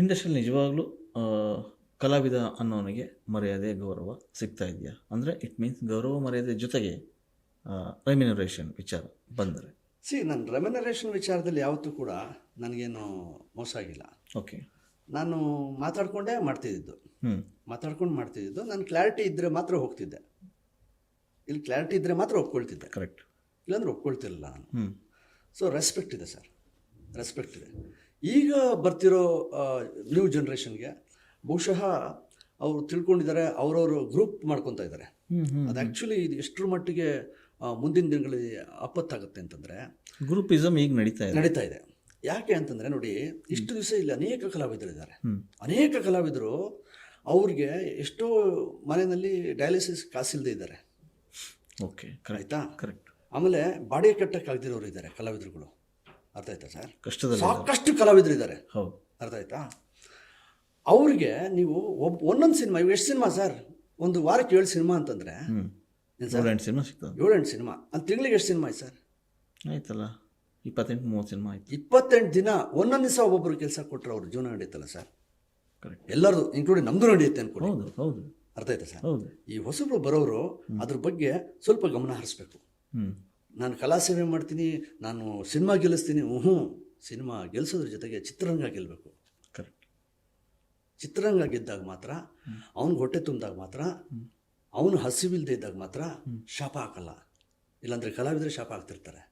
ಇಂಡಸ್ಟ್ರಿಯಲ್ಲಿ ನಿಜವಾಗ್ಲೂ ಕಲಾವಿದ ಅನ್ನೋನಿಗೆ ಮರ್ಯಾದೆ ಗೌರವ ಸಿಗ್ತಾ ಇದೆಯಾ? ಅಂದರೆ ಇಟ್ ಮೀನ್ಸ್ ಗೌರವ ಮರ್ಯಾದೆ ಜೊತೆಗೆ ರೆಮ್ಯುನರೇಷನ್ ವಿಚಾರ ಬಂದರೆ. ಸಿ ನಾನು ರೆಮ್ಯುನರೇಷನ್ ವಿಚಾರದಲ್ಲಿ ಯಾವತ್ತೂ ಕೂಡ ನನಗೇನು ಮೋಸ ಆಗಿಲ್ಲ. ಓಕೆ ನಾನು ಮಾತಾಡಿಕೊಂಡೇ ಮಾಡ್ತಿದ್ದಿದ್ದು. ಹ್ಞೂ ಮಾತಾಡ್ಕೊಂಡು ಮಾಡ್ತಿದ್ದು ನಾನು ಕ್ಲಾರಿಟಿ ಇದ್ದರೆ ಮಾತ್ರ ಹೋಗ್ತಿದ್ದೆ. ಇಲ್ಲಿ ಕ್ಲಾರಿಟಿ ಇದ್ದರೆ ಮಾತ್ರ ಒಪ್ಕೊಳ್ತಿದ್ದೆ. ಕರೆಕ್ಟ್ ಇಲ್ಲಾಂದ್ರೆ ಒಪ್ಕೊಳ್ತಿರಲಿಲ್ಲ ನಾನು. ಹ್ಞೂ ಸೊ ರೆಸ್ಪೆಕ್ಟ್ ಇದೆ ಸರ್ ರೆಸ್ಪೆಕ್ಟ್ ಇದೆ. ಈಗ ಬರ್ತಿರೋ ನ್ಯೂ ಜನ್ರೇಷನ್ಗೆ ಬಹುಶಃ ಅವರು ತಿಳ್ಕೊಂಡಿದ್ದಾರೆ ಅವರವರು ಗ್ರೂಪ್ ಮಾಡ್ಕೊತಾ ಇದ್ದಾರೆ. ಅದು ಆ್ಯಕ್ಚುಲಿ ಇದು ಎಷ್ಟರ ಮಟ್ಟಿಗೆ ಮುಂದಿನ ದಿನಗಳಲ್ಲಿ ಆಪತ್ತಾಗುತ್ತೆ ಅಂತಂದರೆ ಗ್ರೂಪಿಸಮ್ ಈಗ ನಡೀತಾ ಇದೆ. ನಡೀತಾ ಇದೆ. ಯಾಕೆ ಅಂತಂದರೆ ನೋಡಿ ಇಷ್ಟು ದಿವಸ ಇಲ್ಲಿ ಅನೇಕ ಕಲಾವಿದರಿದ್ದಾರೆ. ಅನೇಕ ಕಲಾವಿದರು ಅವ್ರಿಗೆ ಎಷ್ಟೋ ಮನೆಯಲ್ಲಿ ಡಯಾಲಿಸಿಸ್ ಕಾಸಿಲ್ಲದೆ ಇದ್ದಾರೆ. ಓಕೆ ಆಯಿತಾ? ಕರೆಕ್ಟ್ ಆಮೇಲೆ ಬಾಡಿಗೆ ಕಟ್ಟಕ್ಕಾಗದಿರೋರು ಇದ್ದಾರೆ ಕಲಾವಿದರುಗಳು. ಅರ್ಥ ಆಯ್ತಾ ಸರ್? ಕಷ್ಟದ ಸಾಕಷ್ಟು ಕಲಾವಿದರು ಇದ್ದಾರೆ. ಹೌದು. ಅರ್ಥ ಆಯ್ತಾ? ಅವ್ರಿಗೆ ನೀವು ಒಬ್ಬ ಒಂದೊಂದು ಸಿನಿಮಾ ಇವು ಎಷ್ಟು ಸಿನಿಮಾ ಸರ್? ಒಂದು ವಾರಕ್ಕೆ ಏಳು ಸಿನಿಮಾ ಅಂತಂದರೆ. ಏಳೆಂಟು ಸಿನಿಮಾ ಸಿಗ್ತದೆ. ಏಳು ಎಂಟು ಸಿನಿಮಾ. ಅಂತ ತಿಂಗಳಿಗೆ ಎಷ್ಟು ಸಿನಿಮಾ ಆಯ್ತು ಸರ್? ಆಯ್ತಲ್ಲ. ಇಪ್ಪತ್ತೆಂಟು ಮೂವತ್ತು ಸಿನಿಮಾ ಆಯ್ತು. ಇಪ್ಪತ್ತೆಂಟು ದಿನ ಒಂದೊಂದು ದಿವಸ ಒಬ್ಬೊಬ್ಬರು ಕೆಲಸ ಕೊಟ್ಟರೆ ಅವ್ರ ಜೀವನ ನಡೀತಲ್ಲ ಸರ್? ಕರೆಕ್ಟ್ ಎಲ್ಲರದು ಇನ್ಕ್ಲೂಡಿಂಗ್ ನಮ್ಮದು ನಡೆಯುತ್ತೆ ಅನ್ಕೊಂಡು ಹೌದು ಹೌದು. ಅರ್ಥ ಆಯ್ತಾ ಸರ್? ಹೌದು. ಈ ಹೊಸಬ್ರು ಬರೋರು ಅದ್ರ ಬಗ್ಗೆ ಸ್ವಲ್ಪ ಗಮನ ಹರಿಸ್ಬೇಕು. ಹ್ಞೂ ನಾನು ಕಲಾ ಸೇವೆ ಮಾಡ್ತೀನಿ ನಾನು ಸಿನಿಮಾ ಗೆಲ್ಲಿಸ್ತೀನಿ ಹ್ಞೂ ಸಿನಿಮಾ ಗೆಲ್ಲಿಸೋದ್ರ ಜೊತೆಗೆ ಚಿತ್ರರಂಗ ಗೆಲ್ಲಬೇಕು ಕರೆಕ್ಟ್ ಚಿತ್ರರಂಗ ಗೆದ್ದಾಗ ಮಾತ್ರ ಅವ್ನಿಗೆ ಹೊಟ್ಟೆ ತುಂಬಿದಾಗ ಮಾತ್ರ ಅವನು ಹಸಿವಿಲ್ದೇ ಇದ್ದಾಗ ಮಾತ್ರ ಶಾಪ ಹಾಕಲ್ಲ. ಇಲ್ಲಾಂದರೆ ಕಲಾವಿದರೆ ಶಾಪ ಹಾಕ್ತಿರ್ತಾರೆ.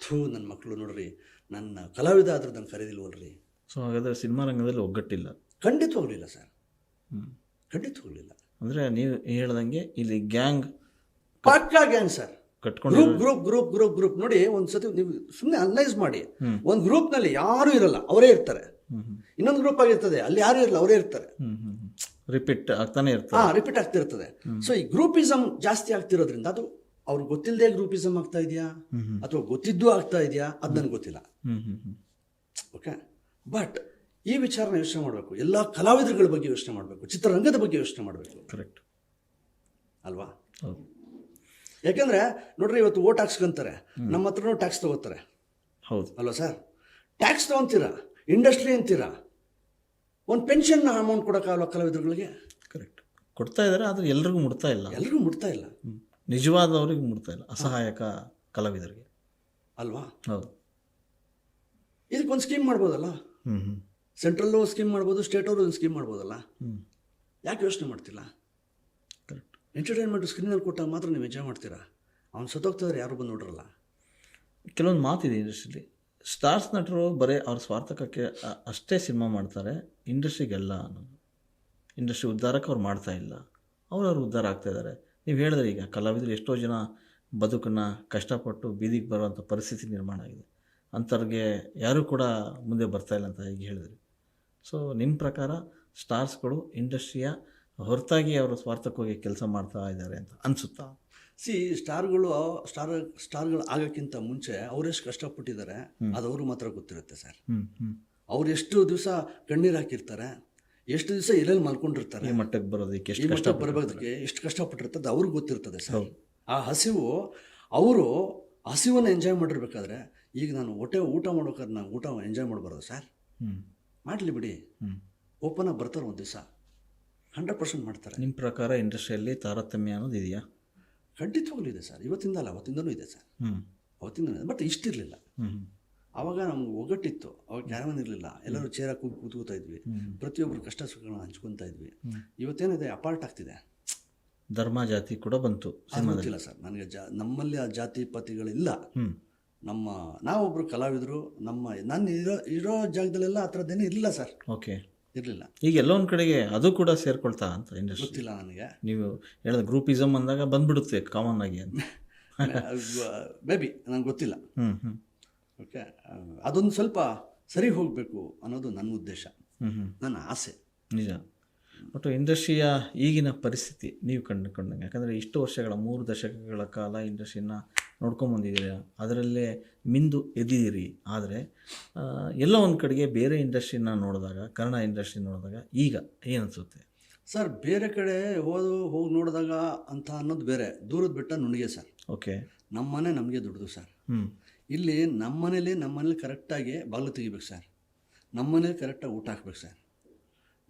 ಥೂ ನನ್ನ ಮಕ್ಕಳು ನೋಡ್ರಿ ನನ್ನ ಕಲಾವಿದ ಆದರೂ ನಾನು ಕರೆದಿಲ್ವಲ್ರಿ ಸೊ ಹಾಗಾದರೆ ಸಿನಿಮಾ ರಂಗದಲ್ಲಿ ಒಗ್ಗಟ್ಟಿಲ್ಲ. ಖಂಡಿತವಾಗ್ಲಿಲ್ಲ ಸರ್. ಹ್ಞೂ ಖಂಡಿತವಾಗ್ಲಿಲ್ಲ. ಅಂದರೆ ನೀವು ಹೇಳ್ದಂಗೆ ಇಲ್ಲಿ ಗ್ಯಾಂಗ್ ಪಕ್ಕಾ gang sir. Group group group group group ನೋಡಿ ಒಂದ್ಸತಿ ನೀವು ಸುಮ್ಮನೆ ಅನಲೈಸ್ ಮಾಡಿ. ಒಂದ್ ಗ್ರೂಪ್ನಲ್ಲಿ ಯಾರು ಇರಲ್ಲ ಅವರೇ ಇರ್ತಾರೆ. ಇನ್ನೊಂದು ಗ್ರೂಪ್ ಆಗಿರ್ತದೆ ಅಲ್ಲಿ ಯಾರು ಇರಲ್ಲ ಅವರೇ ಇರ್ತಾರೆ. ರಿಪೀಟ್ ಆಗ್ತಾನೆ ಇರ್ತದೆ. ಹಾ ರಿಪೀಟ್ ಆಗ್ತಿರ್ತದೆ ಸೊ ಈ ಗ್ರೂಪಿಸಮ್ ಜಾಸ್ತಿ ಆಗ್ತಿರೋದ್ರಿಂದ ಅದು ಅವ್ರಿಗೆ ಗೊತ್ತಿಲ್ಲದೆ ಗ್ರೂಪಿಸಮ್ ಆಗ್ತಾ ಇದೆಯಾ. ಅಥವಾ ಗೊತ್ತಿದ್ದು ಆಗ್ತಾ ಇದೆಯಾ? ಅದು ನನಗೆ ಗೊತ್ತಿಲ್ಲ. ಓಕೆ? ಬಟ್ ಈ ವಿಚಾರನ ಯೋಚನೆ ಮಾಡಬೇಕು. ಎಲ್ಲ ಕಲಾವಿದರುಗಳ ಬಗ್ಗೆ ಯೋಚನೆ ಮಾಡಬೇಕು. ಚಿತ್ರರಂಗದ ಬಗ್ಗೆ ಯೋಚನೆ ಮಾಡಬೇಕು. ಕರೆಕ್ಟ್ ಅಲ್ವಾ? ಯಾಕೆಂದ್ರೆ ನೋಡ್ರಿ ಇವತ್ತು ಓಟ್ ಹಾಕ್ಸ್ಕೊಂತಾರೆ ನಮ್ಮ ಹತ್ರನೂ ಟ್ಯಾಕ್ಸ್ ತಗೋತಾರೆ. ಹೌದು. ಅಲ್ವಾ ಸರ್ ಟ್ಯಾಕ್ಸ್ ತಗೊಂತೀರಾ? ಇಂಡಸ್ಟ್ರಿ ಅಂತೀರಾ? ಒಂದು ಪೆನ್ಷನ್ ಅಮೌಂಟ್ ಕೊಡೋಕ್ಕಾಗಲ್ಲ ಕಲಾವಿದರುಗಳಿಗೆ? ಕರೆಕ್ಟ್ ಕೊಡ್ತಾ ಇದ್ದಾರೆ ಆದರೆ ಎಲ್ರಿಗೂ ಮುಡ್ತಾ ಇಲ್ಲ. ಎಲ್ರಿಗೂ ಮುಡ್ತಾ ಇಲ್ಲ. ನಿಜವಾದವ್ರಿಗೆ ಮುಟ್ತಾ ಇಲ್ಲ ಅಸಹಾಯಕ ಕಲಾವಿದರಿಗೆ. ಅಲ್ವಾ? ಹೌದು. ಇದಕ್ಕೊಂದು ಸ್ಕೀಮ್ ಮಾಡ್ಬೋದಲ್ಲ? ಹ್ಞೂ ಹ್ಞೂ ಸೆಂಟ್ರಲ್ಲು ಸ್ಕೀಮ್ ಮಾಡ್ಬೋದು ಸ್ಟೇಟವರು ಒಂದು ಸ್ಕೀಮ್ ಮಾಡ್ಬೋದಲ್ಲ? ಯಾಕೆ ಯೋಚನೆ ಮಾಡ್ತಿಲ್ಲ? ಎಂಟರ್ಟೈನ್ಮೆಂಟ್ ಸ್ಕ್ರೀನಲ್ಲಿ ಕೊಟ್ಟಾಗ ಮಾತ್ರ ನೀವು ಎಂಜಾಯ್ ಮಾಡ್ತೀರಾ? ಅವ್ನು ಸತ್ತೋಗ್ತಿದ್ರೆ, ಯಾರು ಬಂದು ನೋಡ್ರಲ್ಲ. ಕೆಲವೊಂದು ಮಾತಿದೆ ಇಂಡಸ್ಟ್ರಿಲಿ ಸ್ಟಾರ್ಸ್ ನಟರು ಬರೀ ಅವ್ರ ಸ್ವಾರ್ಥಕಕ್ಕೆ ಅಷ್ಟೇ ಸಿನಿಮಾ ಮಾಡ್ತಾರೆ ಇಂಡಸ್ಟ್ರಿಗೆಲ್ಲ ಅನ್ನೋದು. ಇಂಡಸ್ಟ್ರಿ ಉದ್ಧಾರಕ್ಕೆ ಅವ್ರು ಮಾಡ್ತಾ ಇಲ್ಲ. ಅವ್ರು ಉದ್ಧಾರ ಆಗ್ತಾಯಿದ್ದಾರೆ ನೀವು ಹೇಳಿದ್ರೆ ಈಗ ಕಲಾವಿದರು ಎಷ್ಟೋ ಜನ ಬದುಕನ್ನು ಕಷ್ಟಪಟ್ಟು ಬೀದಿಗೆ ಬರುವಂಥ ಪರಿಸ್ಥಿತಿ ನಿರ್ಮಾಣ ಆಗಿದೆ. ಅಂಥವ್ರಿಗೆ ಯಾರೂ ಕೂಡ ಮುಂದೆ ಬರ್ತಾ ಇಲ್ಲ ಅಂತ ಈಗ ಹೇಳಿದ್ರಿ. ಸೊ ನಿಮ್ಮ ಪ್ರಕಾರ ಸ್ಟಾರ್ಸ್ಗಳು ಇಂಡಸ್ಟ್ರಿಯ ಹೊರತಾಗಿ ಅವರು ಸ್ವಾರ್ಥಕ್ಕೋಗಿ ಕೆಲಸ ಮಾಡ್ತಾ ಇದ್ದಾರೆ ಅಂತ ಅನಿಸುತ್ತಾ? ಸಿ ಸ್ಟಾರ್ಗಳು ಸ್ಟಾರ್ ಸ್ಟಾರ್ಗಳು ಆಗೋಕ್ಕಿಂತ ಮುಂಚೆ ಅವರೆಷ್ಟು ಕಷ್ಟಪಟ್ಟಿದ್ದಾರೆ ಅದು ಅವರು ಮಾತ್ರ ಗೊತ್ತಿರುತ್ತೆ ಸರ್. ಅವ್ರು ಎಷ್ಟು ದಿವಸ ಕಣ್ಣೀರು ಹಾಕಿರ್ತಾರೆ ಎಷ್ಟು ದಿವಸ ಎಲ್ಲೆಲ್ಲಿ ಮಲ್ಕೊಂಡಿರ್ತಾರೆ ಈ ಮಟ್ಟಕ್ಕೆ ಬರೋದಕ್ಕೆ ಎಷ್ಟು ಬರಬೇಕಾದ್ರೆ ಕಷ್ಟ ಬರಬೇಕಕ್ಕೆ ಎಷ್ಟು ಕಷ್ಟಪಟ್ಟಿರ್ತದೆ ಅವ್ರಿಗೆ ಗೊತ್ತಿರ್ತದೆ ಸರ್. ಆ ಹಸಿವು ಅವರು ಹಸಿವನ್ನು ಎಂಜಾಯ್ ಮಾಡಿರ್ಬೇಕಾದ್ರೆ ಈಗ ನಾನು ಹೊಟ್ಟೆ ಊಟ ಮಾಡೋಕ್ಕಾದ್ರೆ ನಾನು ಊಟ ಎಂಜಾಯ್ ಮಾಡಬಾರ್ದು ಸರ್. ಮಾಡಲಿ ಬಿಡಿ. ಓಪನ್ ಆಗಿ ಬರ್ತಾರೆ ಒಂದು ದಿವಸ. ಹಂಡ್ರೆಡ್ ಪರ್ಸೆಂಟ್ ಮಾಡ್ತಾರೆ. ನಿಮ್ಮ ಪ್ರಕಾರ ಇಂಡಸ್ಟ್ರಿಯಲ್ಲಿ ತಾರತಮ್ಯ ಅನ್ನೋದು ಇದೆಯಾ? ಖಂಡಿತವಾಗ್ಲೂ ಇದೆ ಸರ್. ಇವತ್ತಿಂದ ಅಲ್ಲ ಅವತ್ತಿಂದನೂ ಇದೆ ಸರ್. ಅವತ್ತಿಂದ ಬಟ್ ಇಷ್ಟಿರಲಿಲ್ಲ. ಆವಾಗ ನಮ್ಗೆ ಒಗ್ಗಟ್ಟಿತ್ತು. ಅವಾಗ ಕ್ಯಾರವನ್ ಇರಲಿಲ್ಲ. ಎಲ್ಲರೂ ಚೇರ ಕೂಗಿ ಕೂತ್ಕೋತಾ ಇದ್ವಿ. ಪ್ರತಿಯೊಬ್ಬರು ಕಷ್ಟ ಸುಖಗಳನ್ನ ಹಂಚ್ಕೊತಾ ಇದ್ವಿ. ಇವತ್ತೇನಿದೆ ಅಪಾರ್ಟ್ ಆಗ್ತಿದೆ. ಧರ್ಮ ಜಾತಿ ಕೂಡ ಬಂತು ಇಲ್ಲ ಗೊತ್ತಿಲ್ಲ ಸರ್. ನನಗೆ ಜಾ ನಮ್ಮಲ್ಲಿ ಆ ಜಾತಿ ಪತಿಗಳಿಲ್ಲ ನಮ್ಮ ನಾವೊಬ್ಬರು ಕಲಾವಿದರು ನಮ್ಮ ನಾನು ಇರೋ ಇರೋ ಜಾಗದಲ್ಲೆಲ್ಲ ಆ ಥರದ್ದೇನೂ ಇರಲಿಲ್ಲ ಸರ್. ಓಕೆ. ಇರಲಿಲ್ಲ. ಈಗ ಎಲ್ಲೋ ಒಂದು ಕಡೆಗೆ ಅದು ಕೂಡ ಸೇರ್ಕೊಳ್ತಾ ಅಂತ ಇಂಡಸ್ಟ್ರಿ ಗೊತ್ತಿಲ್ಲ ನನಗೆ. ನೀವು ಹೇಳಿದ ಗ್ರೂಪಿಸಮ್ ಅಂದಾಗ ಬಂದ್ಬಿಡುತ್ತೆ ಕಾಮನ್ ಆಗಿ ಅಂತ. ಬೇಬಿ ನನಗೆ ಗೊತ್ತಿಲ್ಲ. ಹ್ಞೂ ಹ್ಞೂ ಓಕೆ ಅದೊಂದು ಸ್ವಲ್ಪ ಸರಿ ಹೋಗಬೇಕು ಅನ್ನೋದು ನನ್ನ ಉದ್ದೇಶ. ಹ್ಞೂ ಹ್ಞೂ ನನ್ನ ಆಸೆ. ನಿಜ. ಬಟ್ ಇಂಡಸ್ಟ್ರಿಯ ಈಗಿನ ಪರಿಸ್ಥಿತಿ ನೀವು ಕಂಡುಕೊಂಡಂಗೆ ಯಾಕಂದರೆ ಇಷ್ಟು ವರ್ಷಗಳ ಮೂರು ದಶಕಗಳ ಕಾಲ ಇಂಡಸ್ಟ್ರಿನ ನೋಡ್ಕೊಂಬಂದಿದ್ದೀರ ಅದರಲ್ಲೇ ಮಿಂದು ಎದ್ದಿದ್ದೀರಿ. ಆದರೆ ಎಲ್ಲ ಒಂದು ಕಡೆಗೆ ಬೇರೆ ಇಂಡಸ್ಟ್ರಿನ ನೋಡಿದಾಗ ಕನ್ನಡ ಇಂಡಸ್ಟ್ರಿ ನೋಡಿದಾಗ ಈಗ ಏನನ್ಸುತ್ತೆ? ಸರ್ ಬೇರೆ ಕಡೆ ಹೋದು ಹೋಗಿ ನೋಡಿದಾಗ ಅಂತ ಅನ್ನೋದು ಬೇರೆ. ದೂರದ ಬೆಟ್ಟ ನುಣಿಗೆ ಸರ್. ಓಕೆ. ನಮ್ಮ ಮನೆ ನಮಗೆ ದುಡ್ದು ಸರ್. ಹ್ಞೂ ಇಲ್ಲಿ ನಮ್ಮ ಮನೇಲಿ ನಮ್ಮ ಮನೇಲಿ ಕರೆಕ್ಟಾಗಿ ಬಾಗಿಲು ತೆಗಿಬೇಕು ಸರ್. ನಮ್ಮನೇಲಿ ಕರೆಕ್ಟಾಗಿ ಊಟ ಹಾಕ್ಬೇಕು ಸರ್.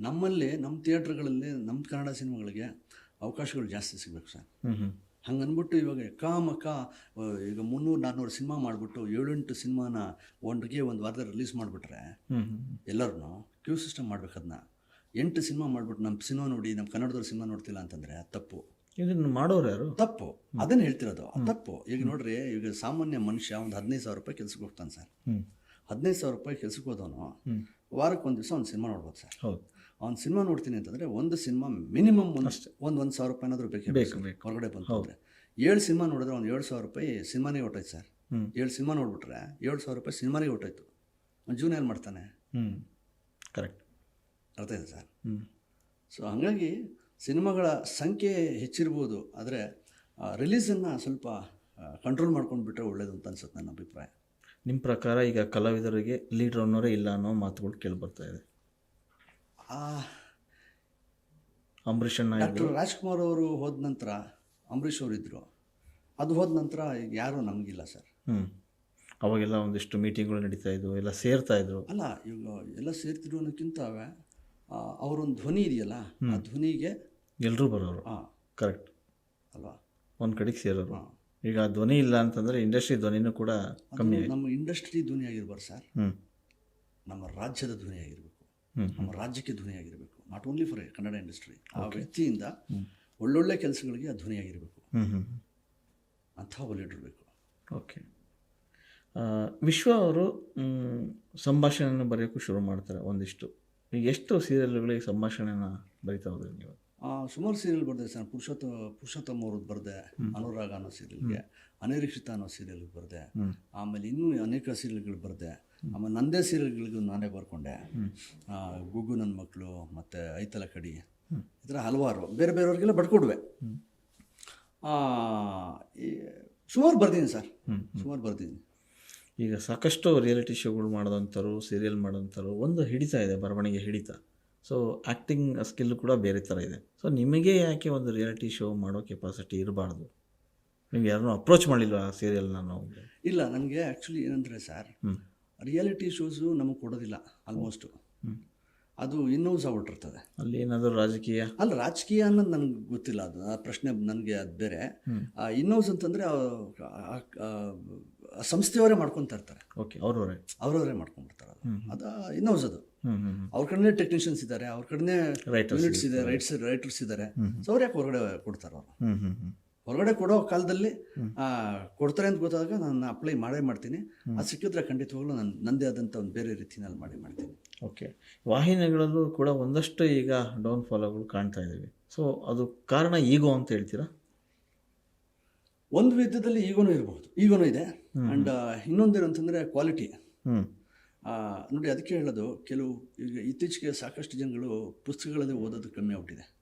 ನಮ್ಮಲ್ಲಿ ನಮ್ಮ ಥಿಯೇಟ್ರ್ಗಳಲ್ಲಿ ನಮ್ಮ ಕನ್ನಡ ಸಿನಿಮಾಗಳಿಗೆ ಅವಕಾಶಗಳು ಜಾಸ್ತಿ ಸಿಗಬೇಕು ಸರ್. ಹ್ಞೂ ಹ್ಞೂ ಹಂಗೆ ಅಂದ್ಬಿಟ್ಟು ಇವಾಗ ಕಾಮ ಕಾ ಈಗ ಮುನ್ನೂರು ನಾನ್ನೂರು ಸಿನಿಮಾ ಮಾಡಿಬಿಟ್ಟು ಏಳೆಂಟು ಸಿನಿಮಾನ ಒಂದಿಗೆ ಒಂದು ವಾರದಲ್ಲಿ ರಿಲೀಸ್ ಮಾಡಿಬಿಟ್ರೆ ಎಲ್ಲರೂ ಕ್ಯೂ ಸಿಸ್ಟಮ್ ಮಾಡ್ಬೇಕು ಅದನ್ನ ಎಂಟು ಸಿನಿಮಾ ಮಾಡಿಬಿಟ್ಟು ನಮ್ಮ ಸಿನಿಮಾ ನೋಡಿ ನಮ್ಮ ಕನ್ನಡದವ್ರ ಸಿನಿಮಾ ನೋಡ್ತಿಲ್ಲ ಅಂತಂದರೆ ತಪ್ಪು. ಇದನ್ನು ಮಾಡೋರು ಯಾರು? ತಪ್ಪು. ಅದನ್ನು ಹೇಳ್ತಿರೋದು ತಪ್ಪು. ಈಗ ನೋಡ್ರಿ ಈಗ ಸಾಮಾನ್ಯ ಮನುಷ್ಯ ಒಂದು ಹದಿನೈದು ಸಾವಿರ ರೂಪಾಯಿ ಕೆಲ್ಸಕ್ಕೆ ಹೋಗ್ತಾನೆ ಸರ್. ಹದಿನೈದು ಸಾವಿರ ರೂಪಾಯಿ ಕೆಲ್ಸಕ್ಕೆ ಹೋದವನು ವಾರಕ್ಕೆ ಒಂದು ದಿವಸ ಒಂದು ಸಿನಿಮಾ ನೋಡ್ಬೋದು ಸರ್. ಹೌದು. ಅವ್ನು ಸಿನಿಮಾ ನೋಡ್ತೀನಿ ಅಂತಂದರೆ ಒಂದು ಸಿನಿಮಾ ಮಿನಿಮಮ್ ಒಂದು ಒಂದು ಒಂದು ಸಾವಿರ ರೂಪಾಯಿನಾದ್ರೂ ಬೇಕೇ ಬೇಕು, ಬೇಕು. ಹೊರಗಡೆ ಬಂತು ಅಂದರೆ. ಏಳು ಸಿನಿಮಾ ನೋಡಿದ್ರೆ ಒಂದು ಏಳು ಸಾವಿರ ರೂಪಾಯಿ ಸಿನಿಮಾನೇ ಹೊಟ್ಟೋಯ್ತು ಸರ್. ಏಳು ಸಿನಿಮಾ ನೋಡ್ಬಿಟ್ರೆ ಏಳು ಸಾವಿರ ರೂಪಾಯಿ ಸಿನಿಮಾನೇ ಹೊಟ್ಟೋಯ್ತು ಒಂದು ಜೂನ್ ಏನು ಮಾಡ್ತಾನೆ? ಹ್ಞೂ ಕರೆಕ್ಟ್ ಅರ್ಥ ಇದೆ ಸರ್? ಹ್ಞೂ ಸೊ ಹಾಗಾಗಿ ಸಿನಿಮಾಗಳ ಸಂಖ್ಯೆ ಹೆಚ್ಚಿರ್ಬೋದು ಆದರೆ ರಿಲೀಸನ್ನು ಸ್ವಲ್ಪ ಕಂಟ್ರೋಲ್ ಮಾಡ್ಕೊಂಡು ಬಿಟ್ಟರೆ ಒಳ್ಳೇದು ಅಂತ ಅನ್ಸುತ್ತೆ ನನ್ನ ಅಭಿಪ್ರಾಯ. ನಿಮ್ಮ ಪ್ರಕಾರ ಈಗ ಕಲಾವಿದರಿಗೆ ಲೀಡ್ರ್ ಅನ್ನೋರೇ ಇಲ್ಲ ಅನ್ನೋ ಮಾತುಗಳು ಕೇಳಿಬರ್ತಾ ಇದೆ. ಆ, ಅಂಬರೀಷ್ ಅಣ್ಣ ಡಾಕ್ಟರ್ ರಾಜ್ಕುಮಾರ್ ಅವರು ಹೋದ ನಂತರ ಅಂಬರೀಷ್ ಅವರು ಇದ್ದರು ಅದು ಹೋದ ನಂತರ ಯಾರು ಯಾರೂ ನಮಗಿಲ್ಲ ಸರ್. ಹ್ಞೂ ಅವಾಗೆಲ್ಲ ಒಂದಿಷ್ಟು ಮೀಟಿಂಗ್ಗಳು ನಡೀತಾ ಇದ್ವು ಎಲ್ಲ ಸೇರ್ತಾ ಇದ್ರು. ಅಲ್ಲ ಇವಾಗ ಎಲ್ಲ ಸೇರ್ತಿದ್ರು ಅನ್ನೋಕ್ಕಿಂತ ಅವರೊಂದು ಧ್ವನಿ ಇದೆಯಲ್ಲ ಆ ಧ್ವನಿಗೆ ಎಲ್ಲರೂ ಬರೋರು. ಹಾಂ ಕರೆಕ್ಟ್. ಅಲ್ವಾ? ಒಂದು ಕಡೆಗೆ ಸೇರೋರು. ಈಗ ಆ ಧ್ವನಿ ಇಲ್ಲ ಅಂತಂದರೆ ಇಂಡಸ್ಟ್ರಿ ಧ್ವನಿನೂ ಕೂಡ ಕಮ್ಮಿ ನಮ್ಮ ಇಂಡಸ್ಟ್ರಿ ಧ್ವನಿ ಆಗಿರ್ಬಾರ್ದು ಸರ್. ಹ್ಞೂ ನಮ್ಮ ರಾಜ್ಯದ ಧ್ವನಿ ಆಗಿರಬೇಕು ಹ್ಞೂ ನಮ್ಮ ರಾಜ್ಯಕ್ಕೆ ಧ್ವನಿಯಾಗಿರಬೇಕು. Not only for Kannada industry ಆ ವ್ಯಕ್ತಿಯಿಂದ ಒಳ್ಳೊಳ್ಳೆ ಕೆಲಸಗಳಿಗೆ ಆ ಧ್ವನಿಯಾಗಿರಬೇಕು. ಅಂಥ ಲೀಡರ್ ಬೇಕು ಓಕೆ ವಿಶ್ವ ಅವರು ಸಂಭಾಷಣೆಯನ್ನು ಬರೆಯೋಕ್ಕೂ ಶುರು ಮಾಡ್ತಾರೆ ಒಂದಿಷ್ಟು. ಎಷ್ಟು ಸೀರಿಯಲ್ಗಳಿಗೆ ಸಂಭಾಷಣೆಯನ್ನು ಬರಿತಾ ಹೋದ್ರಿ ನೀವು? ಸುಮಾರು ಸೀರಿಯಲ್ ಬರ್ದೆ ಸರ್. ಪುರುಷೋತ್ತ ಪುರುಷೋತ್ತಮ ಅವ್ರದ್ದು ಬರೆದೆ. ಅನುರಾಗ ಅನ್ನೋ ಸೀರಿಯಲ್ಗೆ. ಅನಿರೀಕ್ಷಿತ ಅನ್ನೋ ಸೀರಿಯಲ್ಗೆ ಬರೆದೆ. ಆಮೇಲೆ ಇನ್ನೂ ಅನೇಕ ಸೀರಿಯಲ್ಗಳು ಬರೆದೆ. ಆಮೇಲೆ ನಂದೇ ಸೀರಿಯಲ್ಗಳಿಗೂ ನಾನೇ ಬರ್ಕೊಂಡೆ. ಗುಗ್ಗು ನನ್ನ ಮಕ್ಕಳು ಮತ್ತು ಐತಲ ಕಡಿ. ಈ ಥರ ಹಲವಾರು. ಬೇರೆ ಬೇರೆಯವ್ರಿಗೆಲ್ಲ ಬಡ್ಕೊಡ್ವೆ ಸುಮಾರು ಬರ್ದೀನಿ ಸರ್. ಸುಮಾರು ಬರ್ದೀನಿ. ಈಗ ಸಾಕಷ್ಟು ರಿಯಾಲಿಟಿ ಶೋಗಳು ಮಾಡೋದಂಥವ್ರು ಸೀರಿಯಲ್ ಮಾಡೋಂಥವ್ರು ಒಂದು ಹಿಡಿತ ಇದೆ ಬರವಣಿಗೆ ಹಿಡಿತ. ಸೊ ಆ್ಯಕ್ಟಿಂಗ್ ಸ್ಕಿಲ್ ಕೂಡ ಬೇರೆ ಥರ ಇದೆ. ಸೊ ನಿಮಗೆ ಯಾಕೆ ಒಂದು ರಿಯಾಲಿಟಿ ಶೋ ಮಾಡೋ ಕೆಪಾಸಿಟಿ ಇರಬಾರ್ದು? ನೀವು ಯಾರನ್ನೂ ಅಪ್ರೋಚ್ ಮಾಡಿಲ್ಲ ಆ ಸೀರಿಯಲ್ನ ನಾವು? ಇಲ್ಲ ನನಗೆ ಆ್ಯಕ್ಚುಲಿ ಏನಂದರೆ ಸರ್ ರಿಯಾಲಿಟಿ ಶೋಸು ನಮಗೆ ಕೊಡೋದಿಲ್ಲ ಆಲ್ಮೋಸ್ಟು ಅದು ಇನ್ನೌಸ್ ಆಗ್ಬಿಟ್ಟಿರ್ತದೆ ಅಲ್ಲಿ ಏನಾದರೂ ರಾಜಕೀಯ? ಅಲ್ಲ ರಾಜಕೀಯ ಅನ್ನೋದು ನನಗೆ ಗೊತ್ತಿಲ್ಲ ಅದು ಆ ಪ್ರಶ್ನೆ ನನಗೆ ಅದು ಬೇರೆ. ಇನ್ನೋಸ್ ಅಂತಂದರೆ ಸಂಸ್ಥೆಯವರೇ ಮಾಡ್ಕೊತಾ ಇರ್ತಾರೆ. ಓಕೆ ಅವ್ರವರೇ. ಅವರವರೇ ಮಾಡ್ಕೊಂಡ್ಬಿಡ್ತಾರೆ ಅದು. ಅದು ಇನ್ನೋಸ್ ಅದು. ಅವ್ರ ಕಡೆನೇ ಟೆಕ್ನಿಷಿಯನ್ಸ್ ಇದ್ದಾರೆ ಅವ್ರ ಕಡೆನೇ Writers ಯೂನಿಟ್ಸ್ ಇದೆ ರೈಟ್ಸ್ ರೈಟರ್ಸ್ ಇದ್ದಾರೆ ಸೊ ಅವ್ರು ಯಾಕೆ ಹೊರಗಡೆ ಕೊಡ್ತಾರೆ ಅವರು? ಹೊರಗಡೆ ಕೊಡೋ ಕಾಲದಲ್ಲಿ ಆ, ಕೊಡ್ತಾರೆ ಅಂತ ಗೊತ್ತಾದಾಗ ನಾನು ಅಪ್ಲೈ ಮಾಡೇ ಮಾಡ್ತೀನಿ. ಅದು ಸಿಕ್ಕಿದ್ರೆ ಖಂಡಿತವಾಗ್ಲೂ ನಾನು ನಂದೇ ಆದಂಥ ಒಂದು ಬೇರೆ ರೀತಿನಲ್ಲಿ ಮಾಡಿ ಮಾಡ್ತೀನಿ. ಓಕೆ ವಾಹಿನಿಗಳಲ್ಲೂ ಕೂಡ ಒಂದಷ್ಟು ಈಗ ಡೌನ್ ಫಾಲೋಗಳು ಕಾಣ್ತಾ ಇದ್ದೀವಿ ಸೊ ಅದು ಕಾರಣ ಈಗೋ ಅಂತ ಹೇಳ್ತೀರಾ? ಒಂದು ವಿಧದಲ್ಲಿ ಈಗೋನೂ ಇರಬಹುದು. ಈಗೋನೂ ಇದೆ. ಅಂಡ್ ಇನ್ನೊಂದೇನು ಅಂತಂದರೆ ಕ್ವಾಲಿಟಿ ನೋಡಿ ಅದಕ್ಕೆ ಹೇಳೋದು ಕೆಲವು ಈಗ ಇತ್ತೀಚೆಗೆ ಸಾಕಷ್ಟು ಜನಗಳು ಪುಸ್ತಕಗಳಲ್ಲಿ ಓದೋದು ಕಮ್ಮಿ ಆಗ್ಬಿಟ್ಟಿದೆ.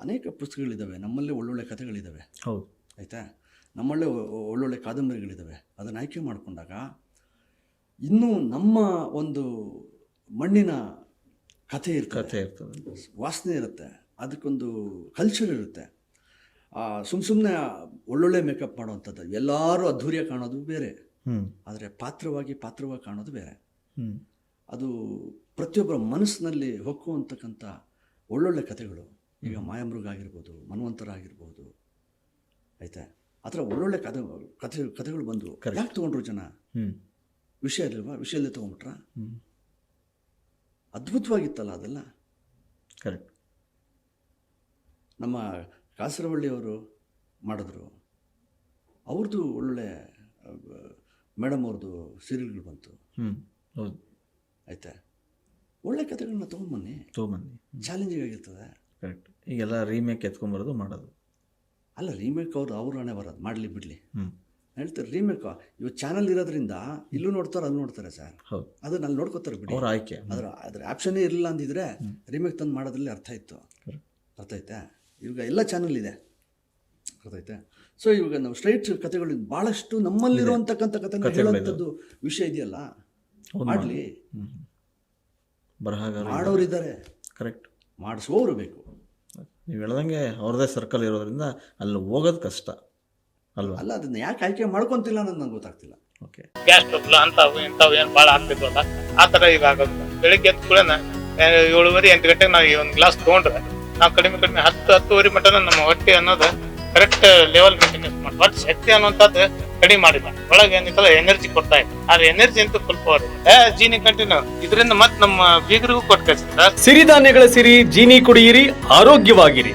ಅನೇಕ ಪುಸ್ತಕಗಳಿದ್ದಾವೆ ನಮ್ಮಲ್ಲೇ ಒಳ್ಳೊಳ್ಳೆ ಕಥೆಗಳಿದ್ದಾವೆ. ಹೌದು. ಆಯಿತಾ? ನಮ್ಮಲ್ಲೇ ಒಳ್ಳೊಳ್ಳೆ ಕಾದಂಬರಿಗಳಿದ್ದಾವೆ. ಅದನ್ನು ಆಯ್ಕೆ ಮಾಡಿಕೊಂಡಾಗ ಇನ್ನೂ ನಮ್ಮ ಒಂದು ಮಣ್ಣಿನ ಕಥೆ ಇರ್ತದೆ. ಕಥೆ ಇರ್ತದೆ. ವಾಸನೆ ಇರುತ್ತೆ. ಅದಕ್ಕೊಂದು ಕಲ್ಚರ್ ಇರುತ್ತೆ. ಸುಮ್ಮ ಸುಮ್ಮನೆ ಒಳ್ಳೊಳ್ಳೆ ಮೇಕಪ್ ಮಾಡುವಂಥದ್ದು. ಎಲ್ಲರೂ ಅದ್ಧೂರಿಯಾಗಿ ಕಾಣೋದು ಬೇರೆ. ಆದರೆ ಪಾತ್ರವಾಗಿ ಪಾತ್ರವಾಗಿ ಕಾಣೋದು ಬೇರೆ. ಅದು ಪ್ರತಿಯೊಬ್ಬರ ಮನಸ್ಸಿನಲ್ಲಿ ಹೊಕ್ಕುವಂತಕ್ಕಂಥ ಒಳ್ಳೊಳ್ಳೆ ಕಥೆಗಳು. ಈಗ ಮಾಯಾಮೃಗ ಆಗಿರ್ಬೋದು ಮನ್ವಂತರ ಆಗಿರ್ಬೋದು ಆಯ್ತಾ? ಆ ಥರ ಒಳ್ಳೊಳ್ಳೆ ಕಥೆ ಕಥೆ ಕಥೆಗಳು ಬಂದು ಯಾಕೆ ತೊಗೊಂಡ್ರು ಜನ? ವಿಷಯ ಇರಲಿಲ್ವಾ? ವಿಷಯಲ್ಲೇ ತೊಗೊಂಬಿಟ್ರ ಹ್ಞೂ ಅದ್ಭುತವಾಗಿತ್ತಲ್ಲ ಅದೆಲ್ಲ? ಕರೆಕ್ಟ್ ನಮ್ಮ ಕಾಸರವಳ್ಳಿಯವರು ಮಾಡಿದ್ರು. ಅವ್ರದ್ದು ಒಳ್ಳೊಳ್ಳೆ ಮೇಡಮ್ ಅವ್ರದ್ದು ಸೀರಿಯಲ್ಗಳು ಬಂತು. ಆಯ್ತಾ? ಒಳ್ಳೆ ಕಥೆಗಳನ್ನ ತೊಗೊಂಬನ್ನಿ ತೊಗೊಂಬನ್ನಿ ಚಾಲೆಂಜಿಂಗ್ ಆಗಿರ್ತದೆ. ಕರೆಕ್ಟ್ ಈಗೆಲ್ಲ ರೀಮೇಕ್ ಎತ್ಕೊಂಬರೋದು ಮಾಡೋದು. ಅಲ್ಲ ರೀಮೇಕ್ ಅವ್ರು ಅವ್ರ ಹಣೆ ಬರೋದು. ಮಾಡಲಿ ಬಿಡಲಿ. ಹ್ಞೂ ಹೇಳ್ತಾರೆ ರೀಮೇಕ್ ಇವತ್ತು ಚಾನಲ್ ಇರೋದ್ರಿಂದ ಇಲ್ಲೂ ನೋಡ್ತಾರೆ ಅಲ್ಲಿ ನೋಡ್ತಾರೆ ಸರ್. ಹೌದು. ಅದನ್ನ ಅಲ್ಲಿ ನೋಡ್ಕೋತಾರೆ ಬಿಡಿ. ಅವ್ರ ಆಯ್ಕೆ. ಅದ್ರ ಅದ್ರ ಆಪ್ಷನ್ನೇ ಇರಲಿಲ್ಲ ಅಂದಿದ್ರೆ ರೀಮೇಕ್ ತಂದು ಮಾಡೋದ್ರಲ್ಲಿ ಅರ್ಥ ಇತ್ತು. ಅರ್ಥ ಆಯ್ತಾ? ಇವಾಗ ಎಲ್ಲ ಚಾನಲ್ ಇದೆ. ಅರ್ಥ ಆಯ್ತಾ? ಸೊ ಇವಾಗ ನಾವು ಸ್ಟ್ರೈಟ್ ಕಥೆಗಳು ಭಾಳಷ್ಟು ನಮ್ಮಲ್ಲಿರುವಂತಕ್ಕಂಥ ಕಥೆ ಹೇಳುವಂಥದ್ದು ವಿಷಯ ಇದೆಯಲ್ಲ? ಮಾಡಲಿ. ಹ್ಞೂ ಮಾಡೋರು ಮಾಡೋರಿದ್ದಾರೆ. ಕರೆಕ್ಟ್ ಮಾಡಿಸುವವರು ಬೇಕು. ನೀವು ಹೇಳ್ದಂಗೆ ಅವ್ರದೇ ಸರ್ಕಲ್ ಇರೋದ್ರಿಂದ ಅಲ್ಲಿ ಹೋಗೋದು ಕಷ್ಟ. ಅಲ್ವಾ? ಅಲ್ಲ ಅದನ್ನ ಯಾಕೆ ಆಯ್ಕೆ ಮಾಡ್ಕೊಂತಿಲ್ಲ ಅನ್ನೋದು ನಂಗೆ ಗೊತ್ತಾಗ್ತಿಲ್ಲ. ಓಕೆ ಗ್ಯಾಸ್ ಟ್ರಬಲ್ ಅಂಥವು ಇಂಥವು ಏನು ಭಾಳ ಆಗ್ತಿದ್ವಲ್ಲ? ಆ ಥರ ಈಗ ಆಗೋದಿಲ್ಲ ಬೆಳಿಗ್ಗೆ ಎದ್ದ ಕೂಡ ಏಳುವರೆ ಎಂಟು ಗಂಟೆಗೆ ನಾವು ಈ ಒಂದು ಗ್ಲಾಸ್ ತೊಗೊಂಡ್ರೆ ನಾವು ಕಡಿಮೆ ಕಡಿಮೆ ಹತ್ತು ಹತ್ತುವರೆ ಮಟನ ನಮ್ಮ ಹೊಟ್ಟೆ ಅನ್ನೋದು ಕರೆಕ್ಟ್ ಲೆವೆಲ್ ಮೇಂಟೆನೆನ್ಸ್ ಮಾಡಿ ಒಟ್ಟು ಶಕ್ತಿ ಅನ್ನುವಂಥದ್ದು ಕಡಿಮೆ ಮಾಡಿಲ್ಲ ಒಳಗೆ ಏನಿತ್ತಲ್ಲ ಎನರ್ಜಿ ಕೊಡ್ತಾ ಇದೆ ಆದ್ರೆ ಎನರ್ಜಿ ಅಂತ ಸ್ವಲ್ಪ ಜೀನಿ ಕಂಟಿನ್ಯೂ ಇದರಿಂದ ಮತ್ತೆ ನಮ್ಮ ಬೀಗರಿಗೂ ಕೊಟ್ಟು ಸಿರಿಧಾನ್ಯಗಳ ಸಿರಿ, ಜೀನಿ ಕುಡಿಯಿರಿ, ಆರೋಗ್ಯವಾಗಿರಿ.